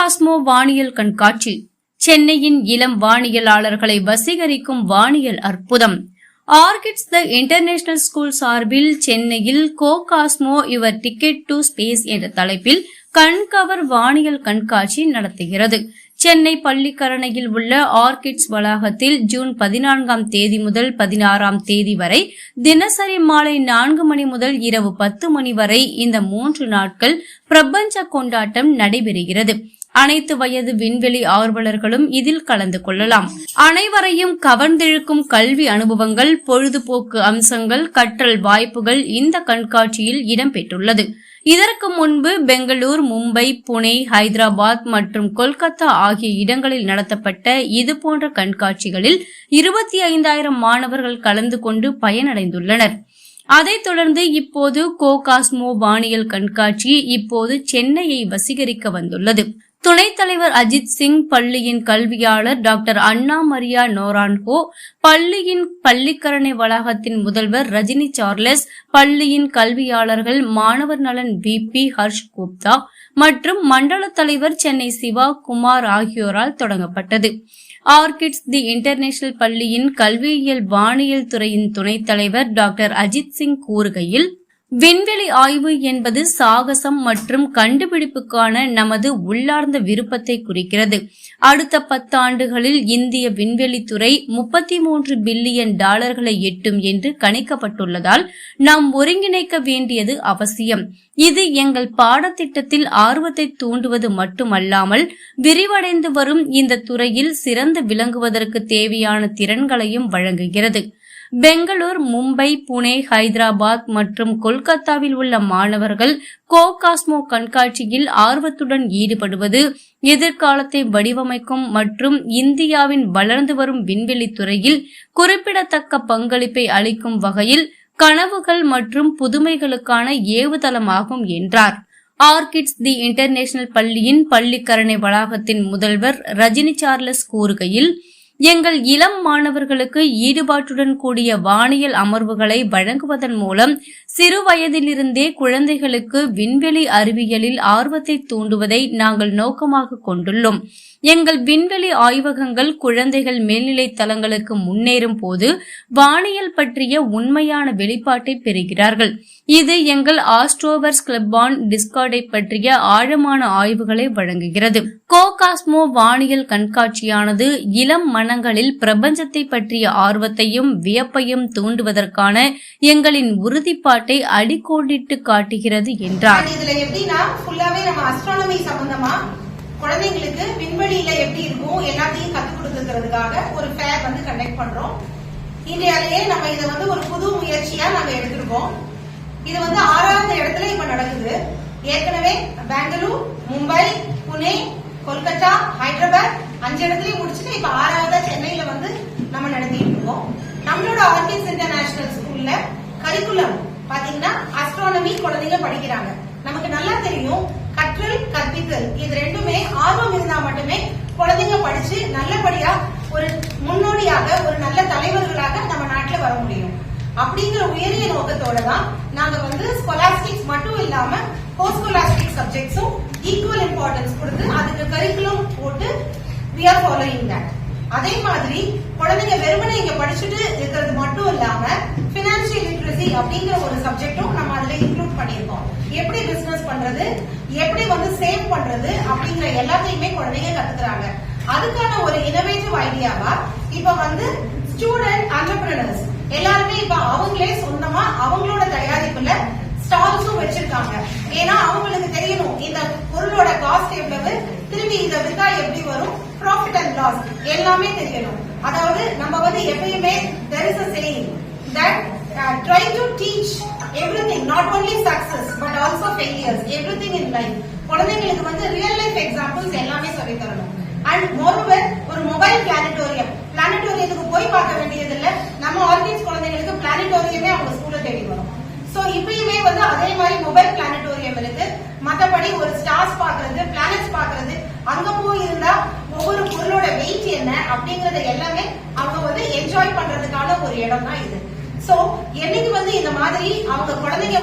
Cosmo வானியல் கண்காட்சி. சென்னையின் இளம் வானியலாளர்களை வசீகரிக்கும் வானியல் அற்புதம். ஆர்கிட்ஸ் த இன்டர்நேஷனல் ஸ்கூல் சார்பில் சென்னையில் go cosmo your ticket to space என்ற தலைப்பில் கண்கவர் வானியல் கண்காட்சி நடத்துகிறது. சென்னை பள்ளிக்கரணையில் உள்ள ஆர்கிட்ஸ் வளாகத்தில் ஜூன் பதினான்காம் தேதி முதல் பதினாறாம் தேதி வரை தினசரி மாலை நான்கு மணி முதல் இரவு பத்து மணி வரை இந்த மூன்று நாட்கள் பிரபஞ்ச கொண்டாட்டம் நடைபெறுகிறது. அனைத்து வயது விண்வெளி ஆர்வலர்களும் இதில் கலந்து கொள்ளலாம். அனைவரையும் கவர்ந்திழுக்கும் கல்வி அனுபவங்கள் பொழுதுபோக்கு அம்சங்கள் கற்றல் வாய்ப்புகள் இந்த கண்காட்சியில் இடம்பெற்றுள்ளது. இதற்கு முன்பு பெங்களூர் மும்பை புனே ஹைதராபாத் மற்றும் கொல்கத்தா ஆகிய இடங்களில் நடத்தப்பட்ட இதுபோன்ற கண்காட்சிகளில் இருபத்தி ஐந்தாயிரம் மாணவர்கள் கலந்து கொண்டு பயனடைந்துள்ளனர். அதைத் தொடர்ந்து இப்போது கோகாஸ்மோ வானியல் கண்காட்சி இப்போது சென்னையை வசீகரிக்க வந்துள்ளது. துணைத் தலைவர் அஜித் சிங் பள்ளியின் கல்வியாளர் டாக்டர் அண்ணா மரியா நோரான்ஹோ பள்ளியின் பள்ளிக்கரணை வளாகத்தின் முதல்வர் ரஜினி சார்லஸ் பள்ளியின் கல்வியாளர்கள் மாணவர் நலன் வி பி ஹர்ஷ் குப்தா மற்றும் மண்டல தலைவர் சென்னை சிவா குமார் ஆகியோரால் தொடங்கப்பட்டது. ஆர்கிட்ஸ் தி இன்டர்நேஷனல் பள்ளியின் கல்வியியல் வானியல் துறையின் துணைத் தலைவர் டாக்டர் அஜித் சிங் கூறுகையில் விண்வெளி ஆய்வு என்பது சாகசம் மற்றும் கண்டுபிடிப்புக்கான நமது உள்ளார்ந்த விருப்பத்தை குறிக்கிறது. அடுத்த பத்தாண்டுகளில் இந்திய விண்வெளித்துறை முப்பத்தி மூன்று பில்லியன் டாலர்களை எட்டும் என்று கணிக்கப்பட்டுள்ளதால் நாம் ஒருங்கிணைக்க வேண்டியது அவசியம். இது எங்கள் பாடத்திட்டத்தில் ஆர்வத்தை தூண்டுவது மட்டுமல்லாமல் விரிவடைந்து வரும் இந்த துறையில் சிறந்து விளங்குவதற்கு தேவையான திறன்களையும் வழங்குகிறது. பெங்களூர் மும்பை புனே ஹைதராபாத் மற்றும் கொல்கத்தாவில் உள்ள மாணவர்கள் கோ காஸ்மோ கண்காட்சியில் ஆர்வத்துடன் ஈடுபடுவது எதிர்காலத்தை வடிவமைக்கும் மற்றும் இந்தியாவின் வளர்ந்து வரும் விண்வெளி துறையில் குறிப்பிடத்தக்க பங்களிப்பை அளிக்கும் வகையில் கனவுகள் மற்றும் புதுமைகளுக்கான ஏவுதளமாகும் என்றார். ஆர்கிட்ஸ் தி இன்டர்நேஷனல் பள்ளியின் பள்ளிக்கரணை வளாகத்தின் முதல்வர் ரஜினி சார்லஸ் கூறுகையில் எங்கள் இளம் மாணவர்களுக்கு ஈடுபாட்டுடன் கூடிய வானியல் அமர்வுகளை வழங்குவதன் மூலம் சிறு வயதிலிருந்தே குழந்தைகளுக்கு விண்வெளி அறிவியலில் ஆர்வத்தை தூண்டுவதை நாங்கள் நோக்கமாக கொண்டுள்ளோம். எங்கள் விண்வெளி ஆய்வகங்கள் குழந்தைகள் மேல்நிலை தளங்களுக்கு முன்னேறும் போது வானியல் பற்றிய உண்மையான வெளிப்பாட்டை பெறுகிறார்கள். இது எங்கள் ஆஸ்ட்ரோவர்ஸ் கிளப் ஆன் டிஸ்கார்டை பற்றிய ஆழமான ஆய்வுகளை வழங்குகிறது. கோகாஸ்மோ வானியல் கண்காட்சியானது இளம் மனங்களில் பிரபஞ்சத்தை பற்றிய ஆர்வத்தையும் வியப்பையும் தூண்டுவதற்கான எங்களின் உறுதிப்பாட்டை அடிக்கோடிட்டு காட்டுகிறது என்றார். இதுல எப்படின்னா ஃபுல்லாவே நம்ம அஸ்ட்ரானமி சம்பந்தமா குழந்தைங்களுக்கு விண்வெளியில எப்படி இருக்கும் எல்லாத்தையும் கத்துக் கொடுத்துக்கிறதுக்காக ஒரு ஃபேர் வந்து கண்டக்ட் பண்றோம். இந்தியாலேயே நம்ம இதை வந்து ஒரு புது முயற்சியா நம்ம எடுத்திருக்கோம். இது வந்து ஆறாவது இடத்துல இப்ப நடக்குது. ஏற்கனவே பெங்களூர் மும்பை புனே கொல்கத்தா ஹைதராபாத் அஞ்சு இடத்துலயும் முடிச்சுட்டு இப்ப ஆறாவதா சென்னையில வந்து நம்ம நடத்திட்டு இருக்கோம். நம்மளோட ஆர்கிட்ஸ் இன்டர்நேஷனல் ஸ்கூல்ல கரிக்குலம் பாத்தீங்கன்னா அஸ்ட்ரானமி குழந்தைங்க படிக்கிறாங்க. நமக்கு நல்லா தெரியும். கற்றல் கற்பித்தல் இது ரெண்டுமே ஆர்வம் இருந்தா மட்டுமே குழந்தைங்க படிச்சு நல்லபடியா ஒரு முன்னோடியாக ஒரு நல்ல தலைவர்களாக நம்ம நாட்டுல வர முடியும். அப்படிங்கிற உயரிய நோக்கத்தோட தான் நாங்க வந்து ஸ்கொலாஸ்டிக்ஸ் மட்டும் இல்லாம போஸ்கொலாஸ்டிக் சப்ஜெக்ட்ஸும் ஈக்குவல் இம்பார்ட்டன்ஸ் கொடுத்து அதுக்கு கரிக்குலம் போட்டு வி ஆர் ஃபாலோயிங் தட் அதே மாதிரி குழந்தைங்க வெறுமனை இங்க படிச்சுட்டு இருக்கிறது மட்டும் இல்லாம பினான்சியல் லிட்ரஸி அப்படிங்கிற ஒரு சப்ஜெக்டும் நம்ம அதுல இன்க்ளூட் பண்ணியிருக்கோம். எப்படி பிசினஸ் பண்றது எப்படி வந்து சேவ் பண்றது அப்படிங்கிற எல்லாத்தையுமே குழந்தைங்க கத்துக்கிறாங்க. அதுக்கான ஒரு இனோவேட்டிவ் ஐடியாவா இப்ப வந்து ஸ்டூடெண்ட் அண்டர்பிரினர்ஸ் எல்லாருமே இப்ப அவங்களே சொந்தமா அவங்களோட தயாரிப்புல ஸ்டால்ஸும் வச்சிருக்காங்க. ஏன்னா அவங்களுக்கு தெரியணும் இந்த பொருளோட காஸ்ட் எவ்வளவு திரும்பி இந்த வித்தா எப்படி வரும் ப்ராஃபிட் அண்ட் லாஸ் எல்லாமே தெரியணும். அதாவது நம்ம வந்து எப்பயுமே there is a saying that try to teach everything not only success but also failures everything in life குழந்தைங்களுக்கு வந்து ரியல் லைஃப் எக்ஸாம்பிள்ஸ் எல்லாமே சொல்லி தரணும் அண்ட் மோரோவர் ஒரு மொபைல் பிளானட்டோரியம் பிளானட்டோரியத்துக்கு போய் பார்க்க வேண்டியது இல்ல நம்ம ஆர்கிட்ஸ் குழந்தைங்களுக்கு பிளானட்டோரியமே அவங்க ஸ்கூல்ல தேடி வரும். சோ இப்பயுமே வந்து அதே மாதிரி மொபைல் பிளானட்டோரியம் இருக்கு. மத்தபடி ஒரு ஸ்டார்ஸ் பாக்குறது பிளானட்ஸ் பாக்குறது அங்க போய் இருந்தா ஒவ்வொரு பொருளோட வெயிட் என்ன அப்படிங்கறத எல்லாமே அவங்க வந்து என்ஜாய் பண்றதுக்கான ஒரு இடம் தான் இது. சோ என்னைக்கு வந்து இந்த மாதிரி அவங்க குழந்தைங்க